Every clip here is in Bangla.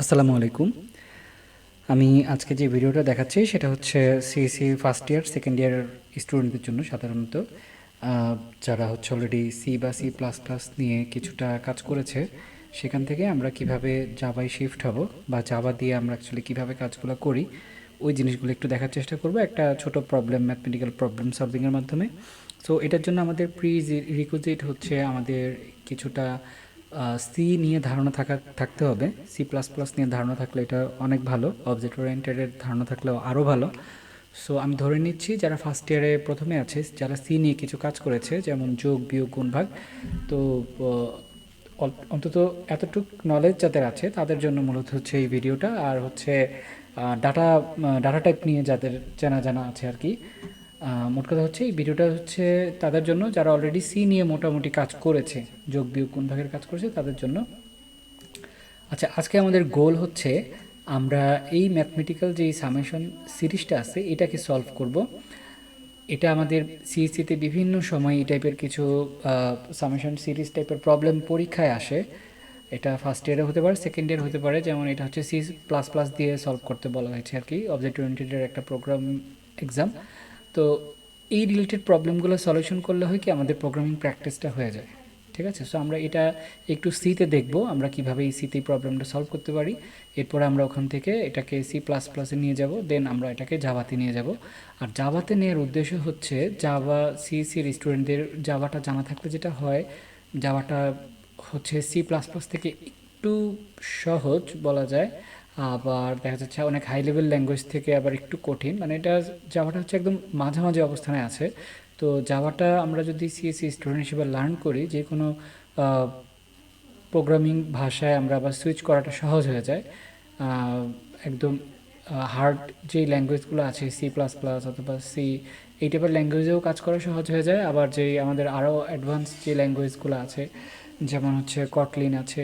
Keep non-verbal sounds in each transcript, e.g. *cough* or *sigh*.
আসসালামু আলাইকুম। আমি আজকে যে ভিডিওটা দেখাচ্ছি সেটা হচ্ছে CSC first year second year স্টুডেন্টদের জন্য সাধারণত। যারা হচ্ছে অলরেডি সি বা সি প্লাস প্লাস নিয়ে কিছুটা কাজ করেছে, সেখান থেকে আমরা কীভাবে জাবায় শিফট হব বা জাভা দিয়ে আমরা অ্যাকচুয়ালি কীভাবে কাজগুলো করি, ওই জিনিসগুলো একটু দেখার চেষ্টা করব। একটা ছোট প্রবলেম ম্যাথমেটিক্যাল প্রবলেম সলভিংয়ের মাধ্যমে। সো এটার জন্য আমাদের প্রি রিকুইজিট হচ্ছে আমাদের কিছুটা সি নিয়ে ধারণা থাকা, থাকতে হবে। সি প্লাস প্লাস নিয়ে ধারণা থাকলে এটা অনেক ভালো। অবজেক্ট ওরিয়েন্টেডের ধারণা থাকলেও আরও ভালো। সো আমি ধরে নিচ্ছি যারা ফার্স্ট ইয়ারে প্রথমে আছে, যারা সি নিয়ে কিছু কাজ করেছে, যেমন যোগ, বিয়োগ গুণ ভাগ তো অন্তত এতটুক নলেজ যাদের আছে, তাদের জন্য মূলত হচ্ছে এই ভিডিওটা আর হচ্ছে ডাটা ডাটা টাইপ নিয়ে যাদের জানা জানা আছে আর কি। মোট কথা হচ্ছে, এই ভিডিওটা হচ্ছে তাদের জন্য, যারা অলরেডি সি নিয়ে মোটামুটি কাজ করেছে, যোগ বিয়োগ কোন ভাগের কাজ করেছে, তাদের জন্য। আচ্ছা আজকে আমাদের গোল হচ্ছে, আমরা এই ম্যাথমেটিক্যাল যে সামেশন সিরিজটা আছে, এটাকে সলভ করব। এটা আমাদের সিএসসিতে বিভিন্ন সময় এই টাইপের কিছু সামেশন সিরিজ টাইপের প্রবলেম পরীক্ষায় আসে। এটা ফার্স্ট ইয়ারে হতে পারে সেকেন্ড ইয়ার হতে পারে, যেমন এটা হচ্ছে সি প্লাস প্লাস দিয়ে সলভ করতে বলা হয়েছে আর কি অবজেক্ট ওরিয়েন্টেডের একটা প্রোগ্রাম এক্সাম তো এই রিলেটেড প্রবলেমগুলো সলিউশন করলে হয় কি আমাদের প্রোগ্রামিং প্র্যাকটিসটা হয়ে যায়, ঠিক আছে? সো আমরা এটা একটু সিতে দেখব, আমরা কীভাবে এই সিতে প্রবলেমটা সলভ করতে পারি। এরপরে আমরা ওখান থেকে এটাকে সি প্লাস প্লাসে নিয়ে যাব দেন আমরা এটাকে জাভাতে নিয়ে যাব। আর জাভাতে নেওয়ার উদ্দেশ্য হচ্ছে জাভা সিএসির স্টুডেন্টদের জাভাটা জানা থাকলে যেটা হয় জাভাটা হচ্ছে সি প্লাস প্লাস থেকে একটু সহজ বলা যায়। আবার দেখা যাচ্ছে অনেক হাই লেভেল ল্যাঙ্গুয়েজ থেকে আবার একটু কঠিন। মানে এটা জাভাটা হচ্ছে একদম মাঝামাঝি অবস্থানে আছে। তো জাভাটা আমরা যদি সিএসসি স্টুডেন্ট হিসেবে লার্ন করি, যে কোনো প্রোগ্রামিং ভাষায় আমরা আবার সুইচ করাটা সহজ হয়ে যায়। একদম হার্ড যে ল্যাঙ্গুয়েজগুলো আছে সি প্লাস প্লাস অথবা সি এই টাইপের ল্যাঙ্গুয়েজেও কাজ করা সহজ হয়ে যায়। আবার যে আমাদের আরও অ্যাডভান্স যে ল্যাঙ্গুয়েজগুলো আছে, যেমন হচ্ছে কটলিন আছে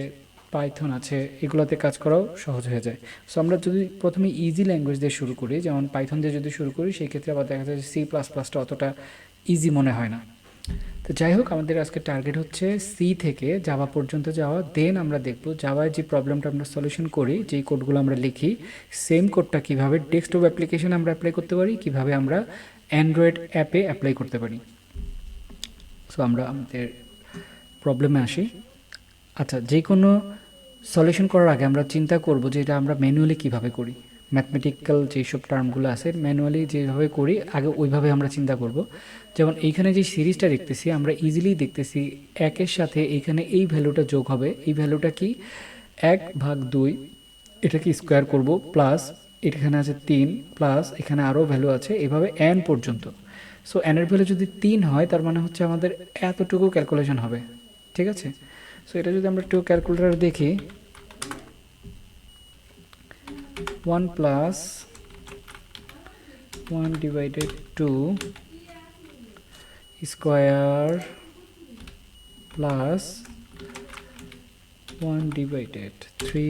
পাইথন আছে, এগুলোতে কাজ করাও সহজ হয়ে যায়। সো আমরা যদি প্রথমে ইজি ল্যাঙ্গুয়েজ দিয়ে শুরু করি, যেমন পাইথন দিয়ে যদি শুরু করি, সেই ক্ষেত্রে আবার দেখা যায় সি প্লাস প্লাসটা অতটা ইজি মনে হয় না। তো যাই হোক, আমাদের আজকে টার্গেট হচ্ছে সি থেকে জাভা পর্যন্ত যাওয়া। দেন আমরা দেখব জাভায় যে প্রবলেমটা আমরা সলিউশন করি, যেই কোডগুলো আমরা লিখি সেম কোডটা কীভাবে ডেস্কটপ অ্যাপ্লিকেশন আমরা অ্যাপ্লাই করতে পারি, কীভাবে আমরা অ্যান্ড্রয়েড অ্যাপে অ্যাপ্লাই করতে পারি। সো আমরা আমাদের প্রবলেমে আসি। আচ্ছা যে কোনো সলিউশন করার আগে আমরা চিন্তা করব যে এটা আমরা ম্যানুয়ালি কীভাবে করি। ম্যাথমেটিক্যাল যেসব টার্মগুলো আছে, ম্যানুয়ালি যেভাবে করি, আগে ওইভাবে আমরা চিন্তা করব। যেমন এইখানে যে সিরিজটা দেখতেছি, আমরা ইজিলি দেখতেছি একের সাথে এইখানে এই ভ্যালুটা যোগ হবে। এই ভ্যালুটা কি? এক ভাগ দুই, এটাকে স্কোয়ার করব প্লাস এখানে আছে তিন প্লাস এখানে আরও ভ্যালু আছে, এভাবে এন পর্যন্ত। সো এনের ভ্যালু যদি তিন হয়, তার মানে হচ্ছে আমাদের এতটুকু ক্যালকুলেশন হবে। ঠিক আছে? সো এটা যদি আমরা একটু ক্যালকুলেটার দেখি one plus one divided two square plus one divided three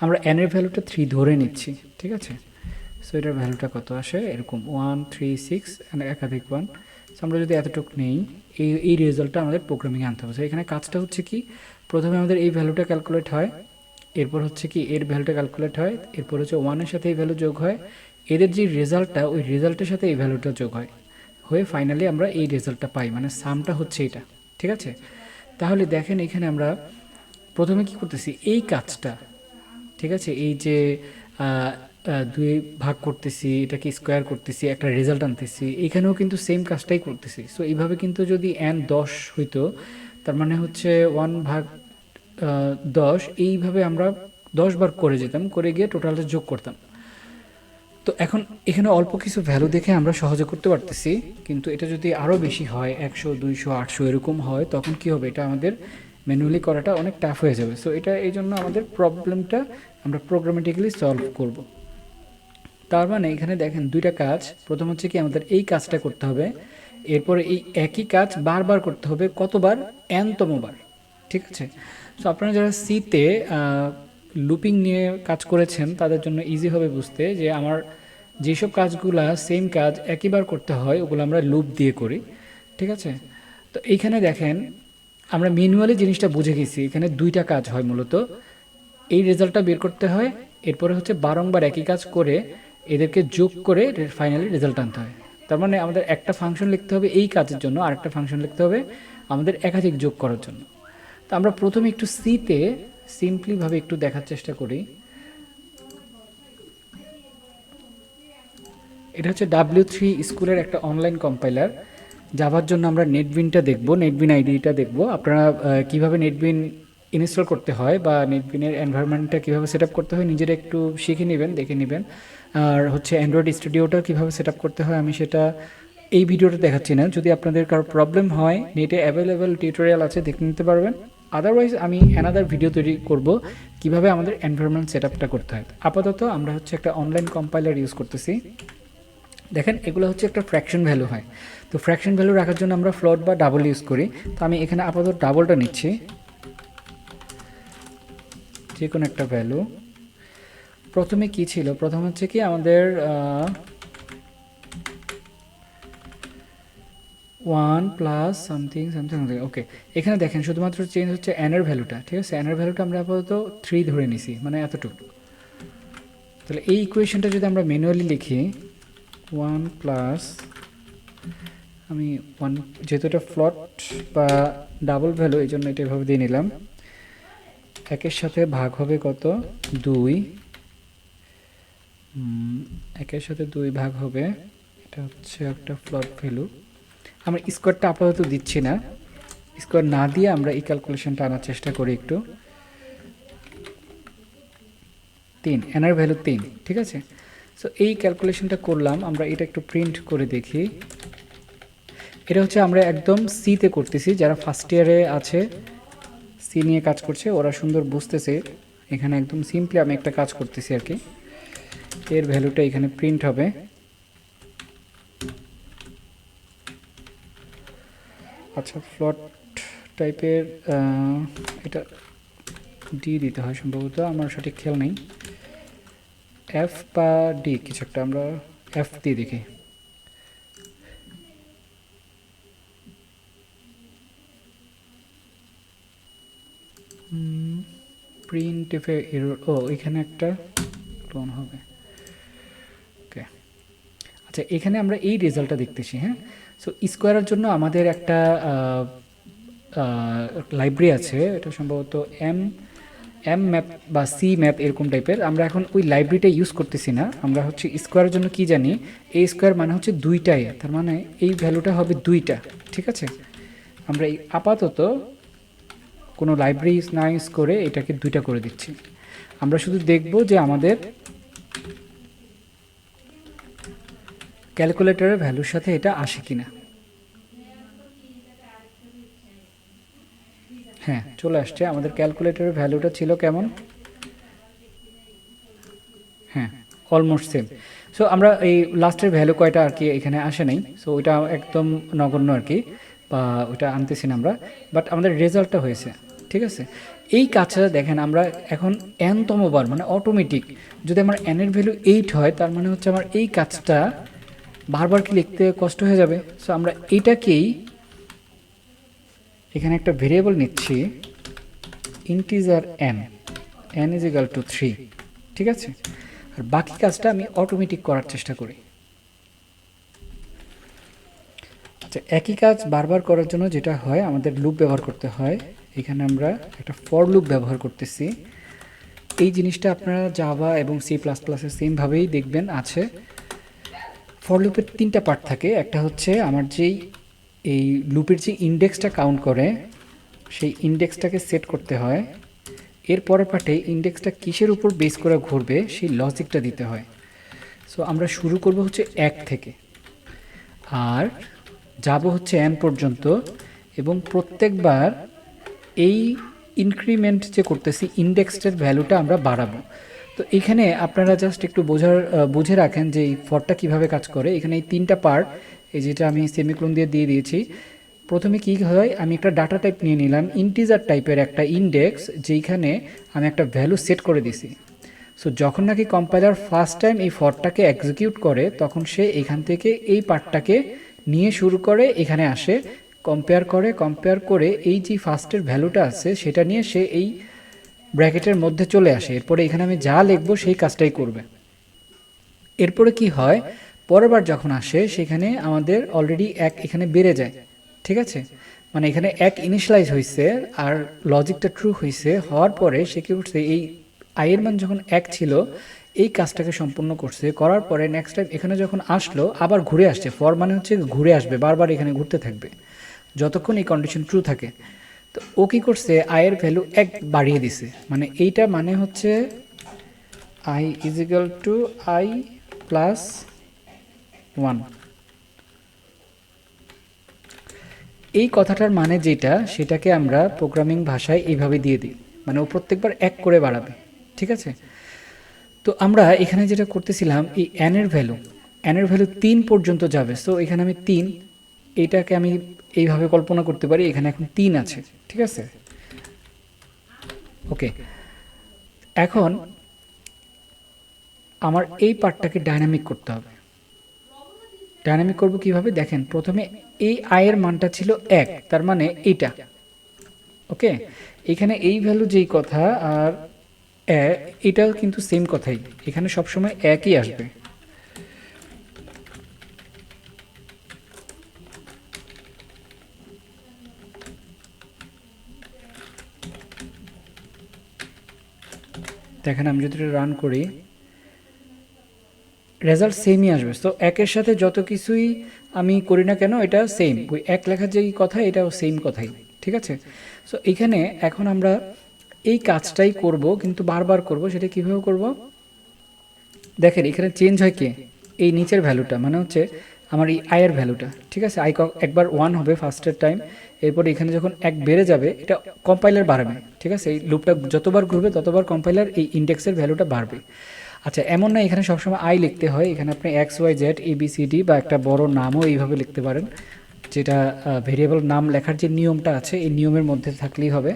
আমরা এন এর ভ্যালুটা থ্রি ধরে নিচ্ছি, ঠিক আছে? সো এটার ভ্যালুটা কত আসে? এরকম ওয়ান থ্রি সিক্স একাধিক ওয়ান আমরা যদি এতটুক নেই, এই এই রেজাল্টটা আমাদের প্রোগ্রামিংয়ে আনতে হবে। এখানে কাজটা হচ্ছে কি, প্রথমে আমাদের এই ভ্যালুটা ক্যালকুলেট হয়, এরপর হচ্ছে কি এর ভ্যালুটা ক্যালকুলেট হয়, এরপর হচ্ছে ওয়ানের সাথে এই ভ্যালু যোগ হয়, এদের যে রেজাল্টটা ওই রেজাল্টের সাথে এই ভ্যালুটা যোগ হয়। হয়ে ফাইনালি আমরা এই রেজাল্টটা পাই মানে সামটা হচ্ছে এটা, ঠিক আছে? তাহলে দেখেন এখানে আমরা প্রথমে কি করতেছি, এই কাজটা, ঠিক আছে? এই যে দুই ভাগ করতেছি, এটাকে স্কোয়ার করতেছি, একটা রেজাল্ট আনতেছি, এখানেও কিন্তু সেম কাজটাই করতেছি। সো এইভাবে কিন্তু যদি এন দশ হইতো, তার মানে হচ্ছে ওয়ান ভাগ দশ, এইভাবে আমরা দশ বার করে যেতাম, করে গিয়ে টোটালটা যোগ করতাম। তো এখন এখানে অল্প কিছু ভ্যালু দেখে আমরা সহজে করতে পারতেছি, কিন্তু এটা যদি আরও বেশি হয়, একশো, দুইশো, আটশো এরকম হয়, তখন কি হবে? এটা আমাদের ম্যানুয়ালি করাটা অনেক টাফ হয়ে যাবে। সো এটা এই জন্য আমাদের প্রবলেমটা আমরা প্রোগ্রামেটিক্যালি সলভ করব। তার মানে এখানে দেখেন দুইটা কাজ। প্রথম হচ্ছে কি আমাদের এই কাজটা করতে হবে। এরপরে এই একই কাজ বারবার করতে হবে, কতবার? এনতমবার। ঠিক আছে? সো আপনারা যারা সিতে লুপিং নিয়ে কাজ করেছেন, তাদের জন্য ইজি হবে বুঝতে যে আমার যেসব কাজগুলা সেম কাজ একইবার করতে হয়, ওগুলো আমরা লুপ দিয়ে করি। ঠিক আছে? তো এইখানে দেখেন, আমরা ম্যানুয়ালি জিনিসটা বুঝে গেছি। এখানে দুইটা কাজ হয় মূলত। এই রেজাল্টটা বের করতে হয়, এরপরে হচ্ছে বারংবার একই কাজ করে এদেরকে যোগ করে ফাইনালি রেজাল্ট আনতে হয়। তার মানে আমাদের একটা ফাংশন লিখতে হবে এই কাজের জন্য আর একটা ফাংশন লিখতে হবে আমাদের একাধিক যোগ করার জন্য। তো আমরা প্রথমে একটু সিতে সিম্পলিভাবে একটু দেখার চেষ্টা করি। এটা হচ্ছে ডাব্লিউ থ্রি স্কুলের একটা অনলাইন কম্পাইলার যাবার জন্য আমরা নেটবিনটা দেখব নেটবিন আইডিটা দেখব। আপনারা কীভাবে নেটবিন ইনস্টল করতে হয় বা নেটবিনের এনভায়রনমেন্টটা কীভাবে সেট করতে হয় নিজেরা একটু শিখে নেবেন, দেখে নেবেন। আর হচ্ছে অ্যান্ড্রয়েড স্টুডিওটা কীভাবে সেট করতে হয় আমি সেটা এই ভিডিওটা দেখাচ্ছি না। যদি আপনাদের কারও প্রবলেম হয় নেটে অ্যাভেলেবেল টিউটোরিয়াল আছে, দেখে নিতে পারবেন। আদারওয়াইজ আমি অ্যানাদার ভিডিও তৈরি করব কীভাবে আমাদের এনভায়রনমেন্ট সেট করতে হয়। আপাতত আমরা হচ্ছে একটা অনলাইন কম্পাইলার ইউজ করতেছি। দেখেন, এগুলো হচ্ছে একটা ফ্র্যাকশন ভ্যালু হয়। তো ফ্র্যাকশন ভ্যালু রাখার জন্য আমরা ফ্লোট বা ডাবল ইউজ করি। তো আমি এখানে আপাতত ডাবলটা নিচ্ছি। যে কোনো একটা ভ্যালু প্রথমে কি ছিল? প্রথম হচ্ছে কি আমাদের one plus something something okay এখানে দেখেন, শুধুমাত্র চেঞ্জ হচ্ছে অ্যানের ভ্যালুটা ঠিক আছে? অ্যানের ভ্যালুটা আমরা আপাতত থ্রি ধরে নিছি মানে এতটুকু। তাহলে এই ইকুয়েশনটা যদি আমরা ম্যানুয়ালি লিখি ওয়ান প্লাস আমি ওয়ান যেহেতু এটা ফ্লট বা ডাবল ভ্যালু এই জন্য এটা এভাবে দিয়ে নিলাম। একের সাথে ভাগ হবে কত? দুই। একের সাথে দুই ভাগ হবে। এটা হচ্ছে একটা ফ্লট ভ্যালু আমরা স্কোয়ারটা আপাতত দিচ্ছি না। স্কোয়ার না দিয়ে আমরা এই ক্যালকুলেশনটা আনার চেষ্টা করি একটু। তিন এনার ভ্যালু তিন, ঠিক আছে? সো এই ক্যালকুলেশনটা করলাম, আমরা এটা একটু প্রিন্ট করে দেখি। এটা হচ্ছে আমরা একদম সিতে করতেছি, যারা ফার্স্ট ইয়ারে আছে সি নিয়ে কাজ করছে, ওরা সুন্দর বুঝতেছে। এখানে একদম সিম্পলি আমি একটা কাজ করতেছি আর কি। এর ভ্যালুটা এখানে প্রিন্ট হবে। আচ্ছা ফ্লট টাইপের এটা ডি দিতে হয় সম্ভবত, আমার সঠিক খেয়াল নেই। এফ বা ডি কিছু একটা আমরা এফ দিয়ে দেখি। প্রিন্ট এফে ও, এখানে একটা ক্লোন হবে। আচ্ছা এখানে আমরা এই রেজাল্টটা দেখতেছি হ্যাঁ? সো স্কোয়ারের জন্য আমাদের একটা লাইব্রেরি আছে, এটা সম্ভবত এম এম ম্যাপ বা সি ম্যাপ এরকম টাইপের আমরা এখন ওই লাইব্রেরিটা ইউজ করতেছি না। আমরা হচ্ছে স্কোয়ারের জন্য কি জানি? এই স্কোয়ার মানে হচ্ছে দুইটাই, তার মানে এই ভ্যালুটা হবে দুইটা, ঠিক আছে? আমরা এই আপাতত কোনো লাইব্রেরি না ইউজ করে এটাকে দুইটা করে দিচ্ছি। আমরা শুধু দেখব যে আমাদের ক্যালকুলেটরের ভ্যালুর সাথে এটা আসে কিনা? হ্যাঁ চলে আসছে। আমাদের ক্যালকুলেটরের ভ্যালুটা ছিল কেমন? হ্যাঁ অলমোস্ট সেম সো আমরা এই লাস্টের ভ্যালু কয়টা আর কি এখানে আসে নাই? সো ওইটা একদম নগণ্য আর কি, বা ওইটা আনতেছি না আমরা। বাট আমাদের রেজাল্টটা হয়েছে, ঠিক আছে? এই কাজটা দেখেন, আমরা এখন এনতম বার মানে অটোমেটিক যদি আমার এনের ভ্যালু এইট হয়, তার মানে হচ্ছে আমার এই কাজটা বারবার কি লিখতে কষ্ট হয়ে যাবে? সো আমরা এইটাকেই এখানে একটা ভেরিয়েবল নিচ্ছি integer N N is equal to three ঠিক আছে? আর বাকি কাজটা আমি অটোমেটিক করার চেষ্টা করি। আচ্ছা একই কাজ বারবার করার জন্য যেটা হয়, আমাদের লুপ ব্যবহার করতে হয়। এখানে আমরা একটা ফর লুপ ব্যবহার করতেছি। এই জিনিসটা আপনারা জাভা এবং সি প্লাস প্লাসের সেমভাবেই দেখবেন, আছে। ফর লুপের তিনটা পার্ট থাকে। একটা হচ্ছে আমার যেই এই লুপের যে ইন্ডেক্সটা কাউন্ট করে, সেই ইন্ডেক্সটাকে সেট করতে হয়। এর পরের পার্টে ইন্ডেক্সটা কিসের উপর বেস করে ঘুরবে, সেই লজিকটা দিতে হয়। সো আমরা শুরু করব হচ্ছে এক থেকে। আর যাব হচ্ছে এন পর্যন্ত এবং প্রত্যেকবার এই ইনক্রিমেন্ট যে করতেছি ইন্ডেক্সটার ভ্যালুটা আমরা বাড়াবো। তো এখানে আপনারা জাস্ট একটু বোঝার বুঝে রাখেন যে এই ফরটা কীভাবে কাজ করে। এখানে এই তিনটা পার্ট এই যেটা আমি সেমিক্লোন দিয়ে দিয়ে দিয়েছি, প্রথমে কি হয়, আমি একটা ডাটা টাইপ নিয়ে নিলাম ইন্টিজার টাইপের একটা ইন্ডেক্স যেইখানে আমি একটা ভ্যালু সেট করে দিছি সো যখন নাকি কম্পাইলার ফার্স্ট টাইম এই ফরটাকে এক্সিকিউট করে, তখন সে এখান থেকে এই পার্টটাকে নিয়ে শুরু করে, এখানে আসে কম্পেয়ার করে কম্পেয়ার করে, এই যে ফার্স্টের ভ্যালুটা আছে, সেটা নিয়ে সে এই ব্র্যাকেটের মধ্যে চলে আসে। এরপরে এখানে আমি যা লিখব সেই কাজটাই করবে। এরপরে কি হয়? পরের বার যখন আসে, সেখানে আমাদের অলরেডি এক এখানে বেড়ে যায়। ঠিক আছে? মানে এখানে এক ইনিশিয়ালাইজ হয়েছে আর লজিকটা ট্রু হয়েছে হওয়ার পরে সে কি করছে? এই আয়ের মান যখন এক ছিল, এই কাজটাকে সম্পূর্ণ করছে। করার পরে নেক্সট টাইম এখানে যখন আসলো, আবার ঘুরে আসছে। ফর মানে হচ্ছে ঘুরে আসবে, বারবার এখানে ঘুরতে থাকবে। যতক্ষণ এই কন্ডিশন ট্রু থাকে। তো ও কী করছে আয়ের ভ্যালু এক বাড়িয়ে দিছে। মানে এইটা মানে হচ্ছে I is equal to I plus one এই কথাটার মানে যেটা, সেটাকে আমরা প্রোগ্রামিং ভাষায় এইভাবে দিয়ে দিই। মানে ও প্রত্যেকবার এক করে বাড়াবে। ঠিক আছে? তো আমরা এখানে যেটা করতেছিলাম, এই অ্যানের ভ্যালু অ্যানের ভ্যালু তিন পর্যন্ত যাবে। সো এখানে আমি তিন এইটাকে আমি এইভাবে কল্পনা করতে পারি, এখানে এখন তিন আছে, ঠিক আছে? ওকে এখন আমার এই পার্টটাকে ডাইনামিক করতে হবে। ডাইনামিক করব কীভাবে? দেখেন, প্রথমে এই আয়ের মানটা ছিল এক, তার মানে এইটা। ওকে এখানে এই ভ্যালু যেই কথা আর এটাও কিন্তু সেম কথাই। এখানে সবসময় একই আসবে। দেখেন, আমি যদি রান করি রেজাল্ট সেমই আসবে। তো একের সাথে যত কিছুই আমি করি না কেন, এটা সেম ওই এক লেখার যেই কথা, এটাও সেম কথাই। ঠিক আছে? সো এখানে এখন আমরা এই কাজটাই করব, কিন্তু বারবার করব, সেটা কীভাবে করব? দেখেন, এখানে চেঞ্জ হয় কে? এই নিচের ভ্যালুটা মানে হচ্ছে আমার এই আয়ের ভ্যালুটা ঠিক আছে? আই একবার ওয়ান হবে ফার্স্টের টাইম এরপর এখানে যখন এক বেড়ে যাবে, এটা কম্পাইলার বাড়বে, ঠিক আছে? এই লুপটা যতবার ঘুরবে, ততবার কম্পাইলার এই ইন্ডেক্সের ভ্যালুটা বাড়বে। আচ্ছা এমন না এখানে সবসময় আই লিখতে হয়, এখানে আপনি এক্স ওয়াই জেড এবিসিডি বা একটা বড় নামও এইভাবে লিখতে পারেন, যেটা ভেরিয়েবল নাম লেখার যে নিয়মটা আছে, এই নিয়মের মধ্যে থাকলেই হবে।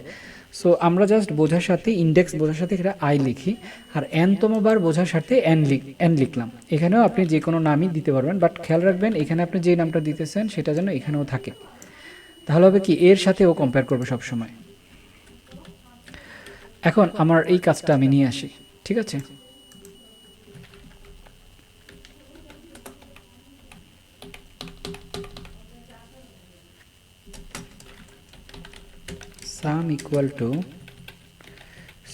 সো আমরা জাস্ট বোঝার সাথে ইন্ডেক্স বোঝার সাথে এটা আই লিখি, আর এনতম বার বোঝার সাথে এন লিখ এন লিখলাম। এখানেও আপনি যে কোনো নামই দিতে পারবেন বাট খেয়াল রাখবেন, এখানে আপনি যে নামটা দিতেছেন, সেটা যেন এখানেও থাকে। তাহলে হবে কি, এর সাথে ও কম্পেয়ার করবে সবসময়। এখন আমার এই কাজটা আমি নিয়ে আসি, ঠিক আছে? সাম ইকুয়াল টু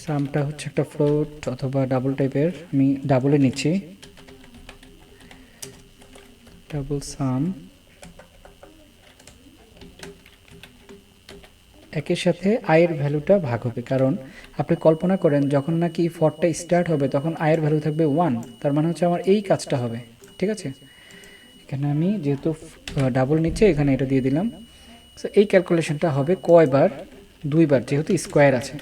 সামটা হচ্ছে একটা ফ্লোট অথবা ডাবল টাইপের আমি ডাবলে নিচ্ছি। ডাবল সাম একের সাথে আয়ের ভ্যালুটা ভাগ হবে। কারণ আপনি কল্পনা করেন, যখন নাকি ফরটা স্টার্ট হবে, তখন আয়ের ভ্যালু থাকবে ওয়ান তার মানে হচ্ছে আমার এই কাজটা হবে। ঠিক আছে? এখানে আমি যেহেতু ডাবল নিচ্ছে, এখানে এটা দিয়ে দিলাম। সো এই ক্যালকুলেশনটা হবে কয়বার? দুইবার, যেহেতু স্কোয়ার আছে।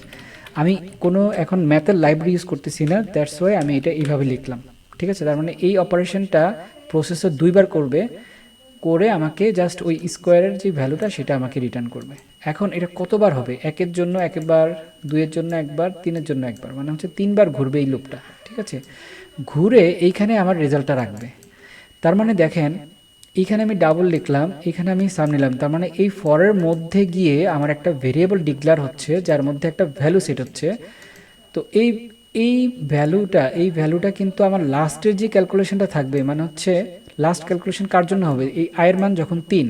আমি কোনো এখন ম্যাথের লাইব্রেরি ইউজ করতেছি না দ্যাটস ওয়াই আমি এটা এইভাবে লিখলাম। ঠিক আছে? তার মানে এই অপারেশনটা প্রসেসর দুইবার করবে, করে আমাকে জাস্ট ওই স্কোয়ারের যে ভ্যালুটা সেটা আমাকে রিটার্ন করবে। এখন এটা কতবার হবে? একের জন্য একবার, দুইয়ের জন্য একবার, তিনের জন্য একবার মানে হচ্ছে তিনবার ঘুরবে এই লুপটা ঠিক আছে? ঘুরে এইখানে আমার রেজাল্টটা রাখবে। তার মানে দেখেন এইখানে আমি ডাবল লিখলাম, এখানে আমি সাম নিলাম। তার মানে এই ফরের মধ্যে গিয়ে আমার একটা ভেরিয়েবল ডিক্লার হচ্ছে, যার মধ্যে একটা ভ্যালু সেট হচ্ছে। তো এই এই ভ্যালুটা এই ভ্যালুটা কিন্তু আমার লাস্টের যে ক্যালকুলেশনটা থাকবে মানে হচ্ছে লাস্ট ক্যালকুলেশন কার জন্য হবে? এই আয়ের মান যখন তিন।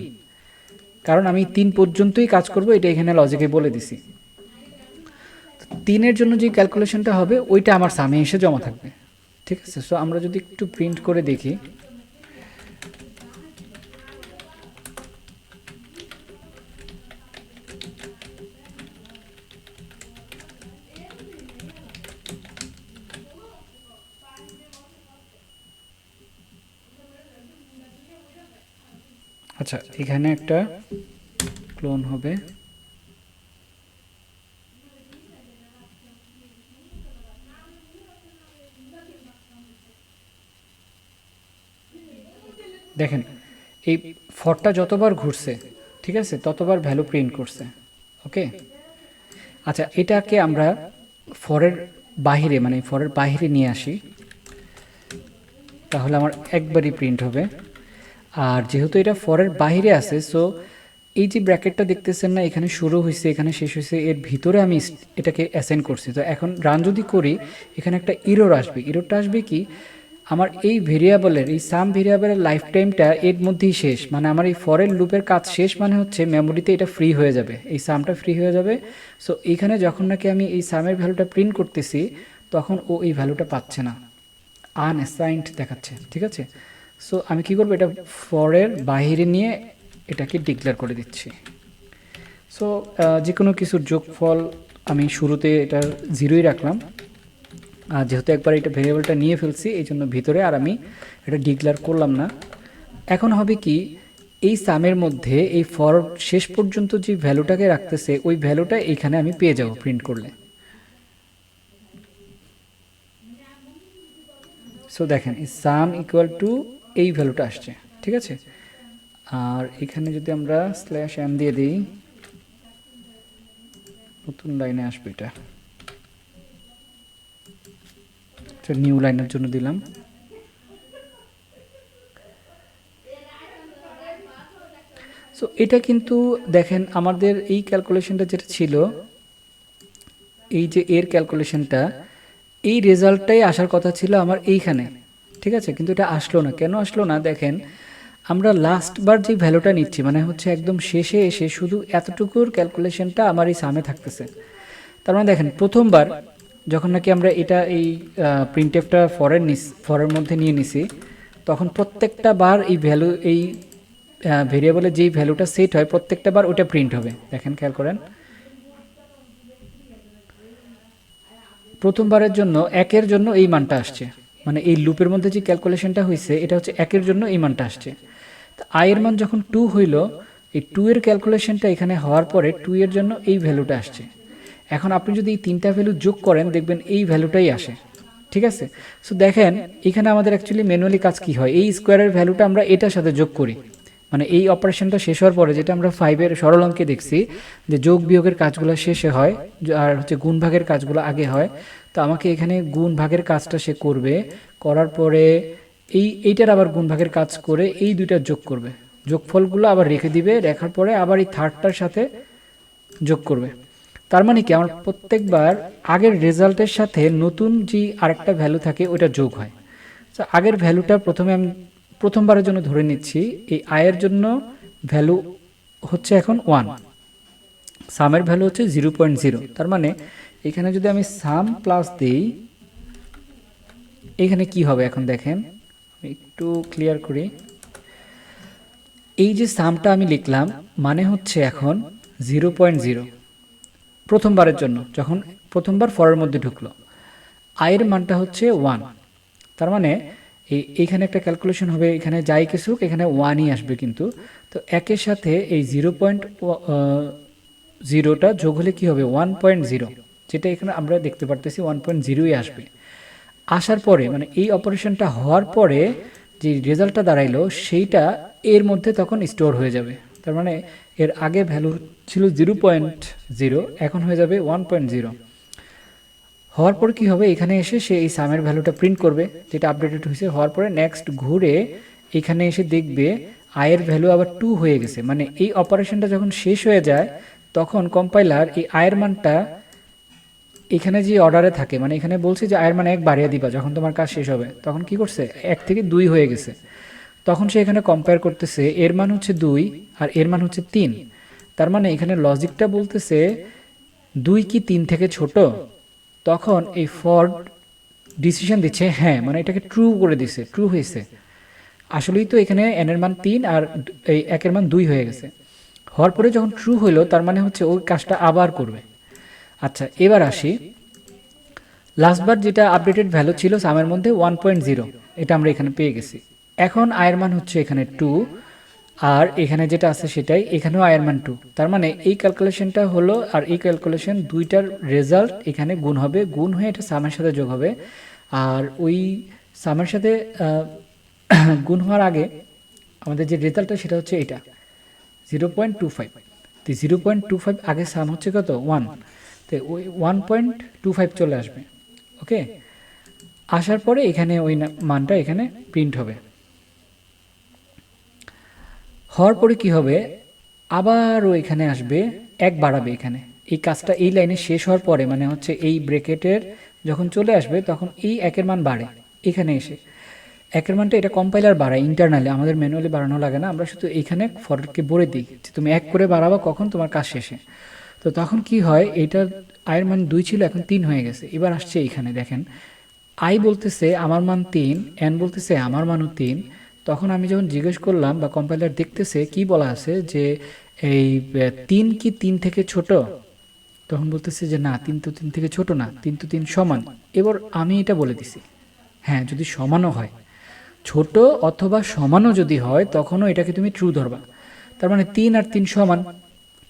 কারণ আমি তিন পর্যন্তই কাজ করব, এটা এখানে লজিকে বলে দিছি। তিনের জন্য যে ক্যালকুলেশনটা হবে, ওইটা আমার সামনে এসে জমা থাকবে। ঠিক আছে? সো আমরা যদি একটু প্রিন্ট করে দেখি। আচ্ছা এখানে একটা ক্লোন হবে। দেখেন, এই ফরটা যতবার ঘুরছে, ঠিক আছে, ততবার ভ্যালু প্রিন্ট করছে ওকে আচ্ছা এটাকে আমরা ফরের বাহিরে মানে ফরের বাহিরে নিয়ে আসি। তাহলে আমার একবারই প্রিন্ট হবে। আর যেহেতু এটা ফরের বাইরে আছে সো এই যে ব্র্যাকেটটা দেখতেছেন না, এখানে শুরু হয়েছে এখানে শেষ হয়েছে এর ভিতরে আমি এটাকে অ্যাসেন্ড করছি। তো এখন রান যদি করি, এখানে একটা ইরোর আসবে। ইরোরটা আসবে কি, আমার এই ভেরিয়েবলের এই সাম ভেরিয়েবলের লাইফ টাইমটা এর মধ্যেই শেষ। মানে আমার এই ফরের লুপের কাজ শেষ মানে হচ্ছে মেমোরিতে এটা ফ্রি হয়ে যাবে। এই সামটা ফ্রি হয়ে যাবে। সো এইখানে যখন নাকি আমি এই সামের ভ্যালুটা প্রিন্ট করতেছি, তখন ও এই ভ্যালুটা পাচ্ছে না। আনঅ্যাসাইন্ড দেখাচ্ছে, ঠিক আছে? সো আমি কি করব? এটা ফরের বাইরে নিয়ে এটাকে ডিক্লেয়ার করে দিচ্ছি। সো যে কোনো কিছুর যোগফল আমি শুরুতে এটা জিরোই রাখলাম। আর যেহেতু একবার এটা ভেরিয়েবলটা নিয়ে ফেলছি, এই জন্য ভিতরে আর আমি এটা ডিক্লেয়ার করলাম না। এখন হবে কি, এই সামের মধ্যে এই ফর শেষ পর্যন্ত যে ভ্যালুটাকে রাখতেছে, ওই ভ্যালুটা এখানে আমি পেয়ে যাব প্রিন্ট করলে। সো দেখেন সাম ইকুয়াল টু এই ভ্যালুটা আসছে, ঠিক আছে? আর এখানে যদি আমরা স্ল্যাশ এম দিয়ে দিই, নতুন লাইনে আসবে এটা। নিউ লাইনের জন্য দিলাম। সো এটা কিন্তু দেখেন, আমাদের এই ক্যালকুলেশনটা যেটা ছিল, এই যে এর ক্যালকুলেশনটা এই রেজাল্টটাই আসার কথা ছিল আমার এইখানে। ঠিক আছে? কিন্তু এটা আসলো না। কেন আসলো না? দেখেন, আমরা লাস্ট বার যে ভ্যালুটা নিচ্ছি মানে হচ্ছে একদম শেষে এসে শুধু এতটুকুর ক্যালকুলেশনটা আমার এই সামে থাকতেছে। তার মানে দেখেন, প্রথমবার যখন নাকি আমরা এটা এই প্রিন্টেপটা ফরের নিস ফরের মধ্যে নিয়ে নিছি, তখন প্রত্যেকটা বার এই ভ্যালু এই ভেরিয়েবলের যেই ভ্যালুটা সেট হয়, প্রত্যেকটা বার ওটা প্রিন্ট হবে। দেখেন, খেয়াল করেন। প্রথমবারের জন্য, একের জন্য এই মানটা আসছে। মানে এই লুপের মধ্যে যে ক্যালকুলেশনটা হয়েছে এটা হচ্ছে একের জন্য এই মানটা আসছে। তো আয়ের মান যখন টু হইল, এই টু এর ক্যালকুলেশনটা এখানে হওয়ার পরে টু এর জন্য এই ভ্যালুটা আসছে। এখন আপনি যদি এই তিনটা ভ্যালু যোগ করেন, দেখবেন এই ভ্যালুটাই আসে। ঠিক আছে? সো দেখেন, এখানে আমাদের অ্যাকচুয়ালি ম্যানুয়ালি কাজ কি হয়? এই স্কোয়ারের ভ্যালুটা আমরা এটার সাথে যোগ করি। মানে এই অপারেশনটা শেষ হওয়ার পরে যেটা আমরা ফাইভের সরল অঙ্কে দেখছি, যে যোগ বিয়োগের কাজগুলো শেষে হয়, আর হচ্ছে গুণ ভাগের কাজগুলো আগে হয় তো আমাকে এখানে গুণ ভাগের কাজটা সে করবে, করার পরে এই, এইটার আবার গুণ ভাগের কাজ করে এই দুইটা যোগ করবে। যোগফলগুলো আবার রেখে দিবে, রেখার পরে আবার এই থার্ডটার সাথে যোগ করবে। তার মানে কি, আমার প্রত্যেকবার আগের রেজাল্টের সাথে নতুন যে আরেকটা ভ্যালু থাকে ওটা যোগ হয়। তো আগের ভ্যালুটা প্রথমে আমি, প্রথমবারের জন্য ধরে নিচ্ছি, এই আয়ের জন্য ভ্যালু হচ্ছে এখন ওয়ান সামের ভ্যালু হচ্ছে জিরো পয়েন্ট জিরো তার মানে এখানে যদি আমি সাম প্লাস দিই, এখানে কি হবে এখন দেখেন? একটু ক্লিয়ার করি। এই যে সামটা আমি লিখলাম মানে হচ্ছে এখন জিরো পয়েন্ট জিরো প্রথমবারের জন্য, যখন প্রথমবার ফরের মধ্যে ঢুকলো। আয়ের মানটা হচ্ছে ওয়ান তার মানে এই এইখানে একটা ক্যালকুলেশন হবে, এখানে যাই কিছু এখানে ওয়ানই আসবে কিন্তু। তো একের সাথে এই জিরো পয়েন্ট জিরোটা যোগ হলে কি হবে? ওয়ান পয়েন্ট জিরো যেটা এখানে আমরা দেখতে পারতেছি ওয়ান পয়েন্ট জিরোই আসবে। আসার পরে মানে এই অপারেশনটা হওয়ার পরে যে রেজাল্টটা দাঁড়াইলো, সেইটা এর মধ্যে তখন স্টোর হয়ে যাবে। তার মানে এর আগে ভ্যালু ছিল জিরো পয়েন্ট জিরো এখন হয়ে যাবে ওয়ান পয়েন্ট জিরো হওয়ার পর কি হবে? এখানে এসে সে এই সামের ভ্যালুটা প্রিন্ট করবে, যেটা আপডেটেড হয়েছে। হওয়ার পরে নেক্সট ঘুরে এখানে এসে দেখবে আয়ের ভ্যালু আবার টু হয়ে গেছে। মানে এই অপারেশনটা যখন শেষ হয়ে যায়, তখন কম্পাইলার এই আয়ের মানটা এখানে যে অর্ডারে থাকে মানে এখানে বলছে যে আয়ের মান এক বাড়িয়ে দিবা, যখন তোমার কাজ শেষ হবে। তখন কি করছে? এক থেকে দুই হয়ে গেছে। তখন সে এখানে কম্পেয়ার করতেছে, এর মান হচ্ছে দুই আর এর মান হচ্ছে তিন। তার মানে এখানে লজিকটা বলতেছে, দুই কি তিন থেকে ছোট? তখন এই ফর ডিসিশন দিচ্ছে হ্যাঁ মানে এটাকে ট্রু করে দিছে ট্রু হয়েছে। আসলেই তো এখানে এনের মান তিন আর এই একের মান দুই হয়ে গেছে। হওয়ার পরে যখন ট্রু হইল, তার মানে হচ্ছে ওই কাজটা আবার করবে। আচ্ছা এবার আসি। লাস্টবার যেটা আপডেটেড ভ্যালু ছিল সামের মধ্যে ওয়ান পয়েন্ট জিরো এটা আমরা এখানে পেয়ে গেছি। এখন আয়ের মান হচ্ছে এখানে টু আর এখানে যেটা আছে সেটাই, এখানেও আয়ের মান টু তার মানে এই ক্যালকুলেশনটা হলো, আর এই ক্যালকুলেশন দুইটার রেজাল্ট এখানে গুণ হবে, গুণ হয়ে এটা সামের সাথে যোগ হবে। আর ওই সামের সাথে *coughs* গুণ হওয়ার আগে আমাদের যে রেজাল্টটা সেটা হচ্ছে এটা জিরো পয়েন্ট টু ফাইভ তো জিরো পয়েন্ট টু ফাইভ আগে সাম হচ্ছে কত? ওয়ান তো ওই ওয়ান পয়েন্ট টু ফাইভ চলে আসবে ওকে আসার পরে এখানে ওই মানটা এখানে প্রিন্ট হবে। হওয়ার পরে কি হবে? আবারও এখানে আসবে, এক বাড়াবে এখানে। এই কাজটা, এই লাইনে শেষ হওয়ার পরে মানে হচ্ছে এই ব্রেকেটের যখন চলে আসবে, তখন এই একের মান বাড়ে, এখানে এসে। একের মানটা এটা কম্পাইলার বাড়ায় ইন্টারনালি আমাদের ম্যানুয়ালি বাড়ানো লাগে না, আমরা শুধু এখানে ফরকে বলে দিই তুমি এক করে বাড়াবা, কখন তোমার কাজ শেষে। তো তখন কি হয় এটা আয়ের মান দুই ছিল, এখন তিন হয়ে গেছে। এবার আসছে এইখানে, দেখেন। আই বলতেছে, আমার মান তিন, এন বলতেছে, আমার মানও তিন। তখন আমি যখন জিজ্ঞেস করলাম বা কম্পাইলার দেখতেছে, কি বলা আছে যে, এই তিন কি তিন থেকে ছোট? তখন বলতেছে যে, না, তিন তো তিন থেকে ছোট না, তিন তো তিন সমান। এবার আমি এটা বলে দিছি। হ্যাঁ যদি সমানও হয়। ছোট অথবা সমানও যদি হয়, তখনও এটাকে তুমি ট্রু ধরবা। তার মানে তিন আর তিন সমান।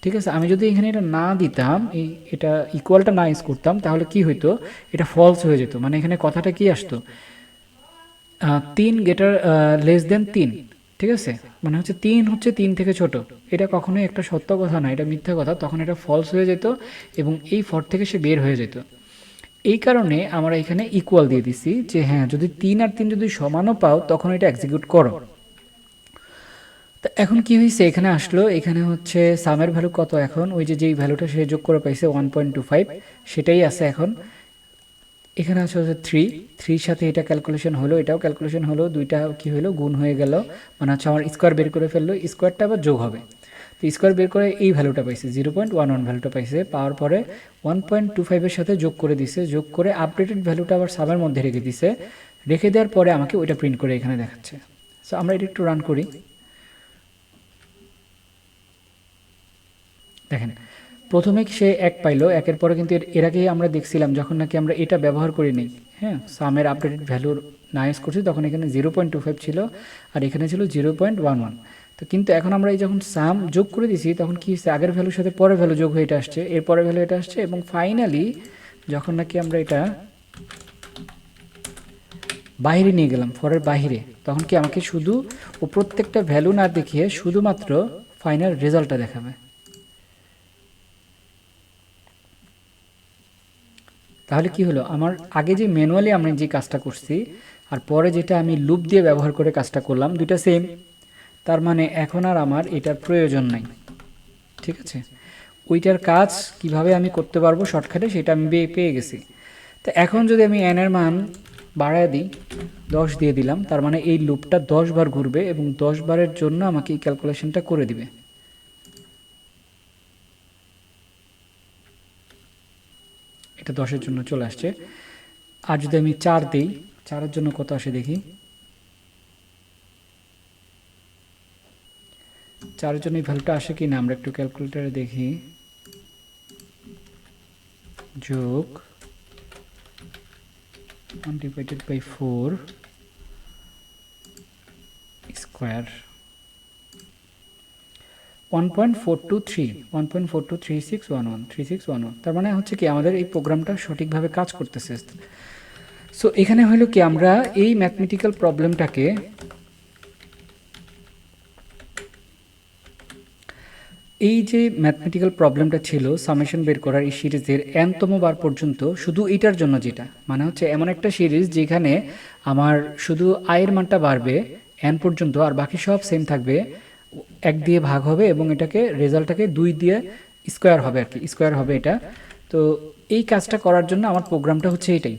ঠিক আছে, আমি যদি এখানে এটা না দিতাম, এই এটা ইকুয়ালটা না ইউজ করতাম, তাহলে কি হইতো? এটা ফলস হয়ে যেত। মানে এখানে কথাটা কি আসতো? তিন গেটার লেস দেন তিন, ঠিক আছে? মানে হচ্ছে তিন হচ্ছে তিন থেকে ছোট। এটা কখনোই একটা সত্য কথা না, এটা মিথ্যা কথা। তখন এটা ফলস হয়ে যেত এবং এই ফর থেকে সে বের হয়ে যেত। এই কারণে আমরা এখানে ইকুয়াল দিয়ে দিছি যে হ্যাঁ যদি তিন আর তিন যদি সমানও পাও, তখন এটা এক্সিকিউট করো। তা এখন কি হয়েছে এখানে আসলো, এখানে হচ্ছে সামের ভ্যালু কত এখন? ওই যে যেই ভ্যালুটা সে যোগ করে পাইছে ওয়ান পয়েন্ট টু ফাইভ সেটাই আছে এখন। এখানে আছে হচ্ছে থ্রি থ্রির সাথে এটা ক্যালকুলেশন হলো, এটাও ক্যালকুলেশন হলো, দুইটা কি হলো গুণ হয়ে গেল। মানে হচ্ছে আমার স্কোয়ার বের করে ফেলল স্কোয়ারটা আবার যোগ হবে। তো স্কোয়ার বের করে এই ভ্যালুটা পাইছে জিরো পয়েন্ট ওয়ান ওয়ান ভ্যালুটা পাইছে। পাওয়ার পরে ওয়ান পয়েন্ট টু ফাইভের সাথে যোগ করে দিছে, যোগ করে আপডেটেড ভ্যালুটা আবার সাবের মধ্যে রেখে দিছে। রেখে দেওয়ার পরে আমাকে ওইটা প্রিন্ট করে এখানে দেখাচ্ছে। সো আমরা এটা একটু রান করি। দেখেন, প্রথমে সে এক পাইলো, একের পরে কিন্তু এর- আগেই আমরা দেখছিলাম যখন নাকি আমরা এটা ব্যবহার করি নি হ্যাঁ সামের আপডেটেড ভ্যালুর না ইউজ করছি, তখন এখানে জিরো পয়েন্ট টু ফাইভ ছিল আর এখানে ছিল জিরো পয়েন্ট ওয়ান ওয়ান তো কিন্তু এখন আমরা এই যখন সাম যোগ করে দিছি, তখন কি হচ্ছে আগের ভ্যালুর সাথে পরের ভ্যালু যোগ হয়ে এটা আসছে এর পরের ভ্যালু এটা আসছে এবং ফাইনালি যখন নাকি আমরা এটা বাইরে নিয়ে গেলাম ফরের বাইরে তখন কি আমাকে শুধু ও প্রত্যেকটা ভ্যালু না দেখিয়ে শুধুমাত্র ফাইনাল রেজাল্টটা দেখাবে। তাহলে কি হলো? আমার আগে যে ম্যানুয়ালি আমি যে কাজটা করছি, আর পরে যেটা আমি লুপ দিয়ে ব্যবহার করে কাজটা করলাম, দুইটা সেম তার মানে এখন আর আমার এটার প্রয়োজন নাই। ঠিক আছে? ওইটার কাজ কীভাবে আমি করতে পারব শর্টকাটে সেটা আমি পেয়ে- গেছি। তো এখন যদি আমি এন এর মান বাড়ায় দিই, দশ দিয়ে দিলাম, তার মানে এই লুপটা দশ বার ঘুরবে এবং দশ বারের জন্য আমাকে এই ক্যালকুলেশনটা করে দিবে। এটা দশের জন্য চলে আসছে। আর যদি আমি চার দিই, চারের জন্য কত আসে দেখি? চারের জন্য এই ভ্যালুটা আসে কি না আমরা একটু ক্যালকুলেটারে দেখি। যোগ divided by four square one point four two three one four two three six তার মানে হচ্ছে কি আমাদের এই প্রোগ্রামটা সঠিকভাবে কাজ করতেছে। সো এখানে হলো কি আমরা এই ম্যাথমেটিক্যাল প্রবলেমটাকে এই যে ম্যাথমেটিক্যাল প্রবলেমটা ছিল সামেশন বের করার এই সিরিজের এনতম বার পর্যন্ত শুধু এটার জন্য যেটা মানে হচ্ছে এমন একটা সিরিজ যেখানে আমার শুধু আয়ের মানটা বাড়বে এন পর্যন্ত, আর বাকি সব সেম থাকবে এক দিয়ে ভাগ হবে এবং এটাকে রেজাল্টটাকে দুই দিয়ে স্কোয়ার হবে আর কি, স্কোয়ার হবে এটা। তো এই কাজটা করার জন্য আমার প্রোগ্রামটা হচ্ছে এটাই।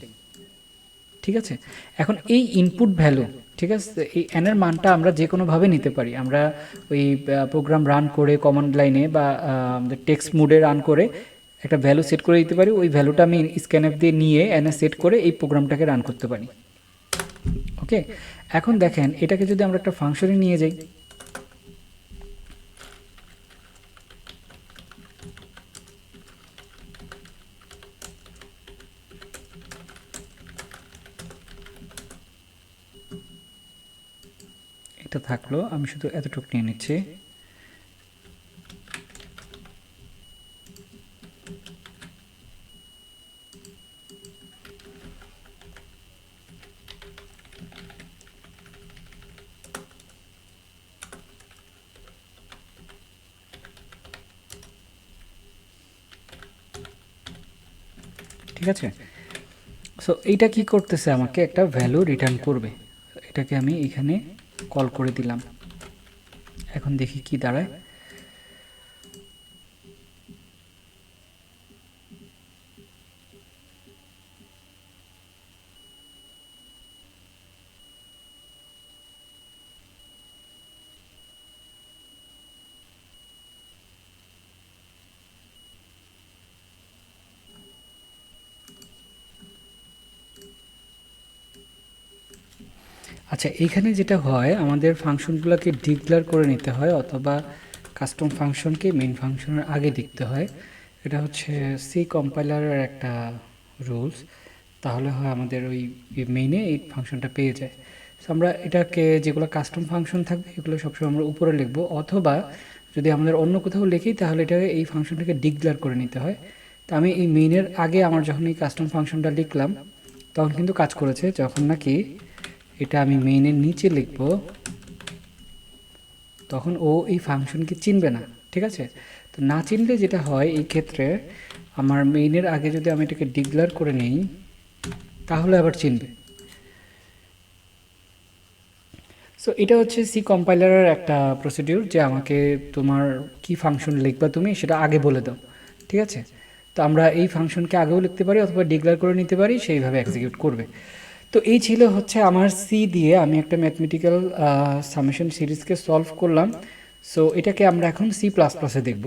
ঠিক আছে? এখন এই ইনপুট ভ্যালু ঠিক আছে? এই এনের মানটা আমরা যে কোনোভাবে নিতে পারি। আমরা ওই প্রোগ্রাম রান করে কমান্ড লাইনে বা টেক্সট মুডে রান করে একটা ভ্যালু সেট করে দিতে পারি। ওই ভ্যালুটা আমি স্ক্যানএফ দিয়ে নিয়ে এনে সেট করে এই প্রোগ্রামটাকে রান করতে পারি। ওকে এখন দেখেন, এটাকে যদি আমরা একটা ফাংশনে নিয়ে যাই থাকল, আমি শুধু এতটুকু নিয়ে নিচ্ছি। ঠিক আছে? সো এইটা কি করতেছে আমাকে? একটা ভ্যালু রিটার্ন করবে। এটাকে আমি এখানে কল করে দিলাম। এখন দেখি কি দাঁড়ায়। আচ্ছা এখানে যেটা হয়, আমাদের ফাংশনগুলোকে ডিক্লেয়ার করে নিতে হয় অথবা কাস্টম ফাংশনকে মেইন ফাংশনের আগে দেখতে হয়। এটা হচ্ছে সি কম্পাইলারের একটা রুলস তাহলে হয় আমাদের ওই মেইনে এই ফাংশনটা পেয়ে যায়। সো আমরা এটাকে যেগুলো কাস্টম ফাংশন থাকবে, এগুলো সবসময় আমরা উপরে লিখব। অথবা যদি আমাদের অন্য কোথাও লিখি, তাহলে এটাকে এই ফাংশনটাকে ডিক্লেয়ার করে নিতে হয়। তো আমি এই মেইনের আগে আমার যখন এই কাস্টম ফাংশনটা লিখলাম, তখন কিন্তু কাজ করেছে। যখন নাকি এটা আমি মেইনের নিচে লিখব। তখন ও এই ফাংশনকে চিনবে না, ঠিক আছে? তো না চিনলে যেটা হয় এই ক্ষেত্রে আমার মেইনের আগে যদি আমি এটাকে ডিক্লেয়ার করে নিই, তাহলে আবার চিনবে। সো এটা হচ্ছে সি কম্পাইলারের একটা প্রসিডিউর যে আমাকে তোমার কি ফাংশন লিখবা তুমি সেটা আগে বলে দাও, ঠিক আছে? তো আমরা এই ফাংশনকে আগেও লিখতে পারি অথবা ডিক্লেয়ার করে নিতে পারি, সেইভাবে এক্সিকিউট করবে। তো এই ছিল হচ্ছে আমার সি দিয়ে আমি একটা ম্যাথমেটিক্যাল সামেশন সিরিজকে সলভ করলাম। সো এটাকে আমরা এখন সি প্লাস প্লাসে দেখব।